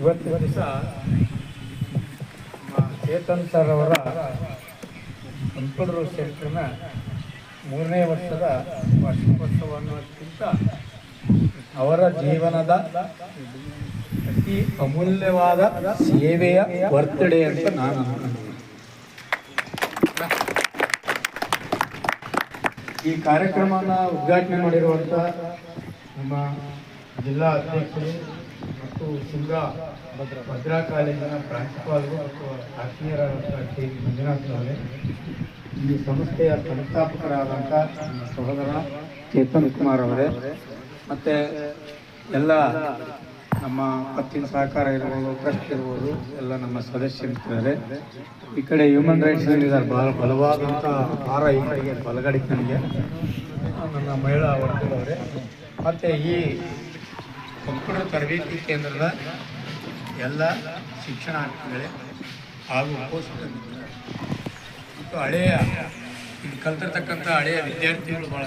ಇವತ್ತಿನ ದಿವಸ ಚೇತನ್ ಸರ್ ಅವರ ಕಂಪ್ಯೂಟರ್ ಸೆಂಟರ್ನ ಮೂರನೇ ವರ್ಷದ ವಾರ್ಷಿಕೋತ್ಸವ ಅನ್ನೋದಕ್ಕಿಂತ ಅವರ ಜೀವನದ ಅತಿ ಅಮೂಲ್ಯವಾದ ಸೇವೆಯ ಬರ್ತಡೇ ಅಂತ ನಾನು ಈ ಕಾರ್ಯಕ್ರಮನ ಉದ್ಘಾಟನೆ ಮಾಡಿರುವಂಥ ನಮ್ಮ ಜಿಲ್ಲಾ ಅಧ್ಯಕ್ಷರು ಮತ್ತು ಶಿಂಗಾ ಭದ್ರಾ ಕಾಲೇಜಿನ ಪ್ರಾಂಶುಪಾಲರು ಮತ್ತು ಆತ್ಮೀಯರಾದಂಥ ಕೆ ಮಂಜುನಾಥ್ ಅವರೇ ಈ ಸಂಸ್ಥೆಯ ಸಂಸ್ಥಾಪಕರಾದಂಥ ಸಹೋದರ ಚೇತನ್ ಕುಮಾರ್ ಅವರೇ, ಮತ್ತು ಎಲ್ಲ ನಮ್ಮ ಪತ್ತಿನ ಸಹಕಾರ ಇರ್ಬೋದು, ಟ್ರಸ್ಟ್ ಇರ್ಬೋದು, ಎಲ್ಲ ನಮ್ಮ ಸದಸ್ಯರಿದ್ದಾರೆ ಈ ಕಡೆ ಹ್ಯೂಮನ್ ರೈಟ್ಸ್ ಇದ್ದಾರೆ ಬಹಳ ಬಲವಾದಂಥ ಭಾರ ಈ ಕಡೆಗೆ ನನಗೆ ನನ್ನ ಮಹಿಳಾ ವರ್ಗದವರೇ ಮತ್ತು ಈ ಕಂಪ್ಯೂಟರ್ ತರಬೇತಿ ಕೇಂದ್ರದ ಎಲ್ಲ ಶಿಕ್ಷಣಾರ್ಥಿಗಳೇ ಹಾಗೂ ಪೋಷಕರ ಮತ್ತು ಹಳೆಯ ಇಲ್ಲಿ ಕಲ್ತಿರ್ತಕ್ಕಂಥ ಹಳೆಯ ವಿದ್ಯಾರ್ಥಿಗಳು ಭಾಳ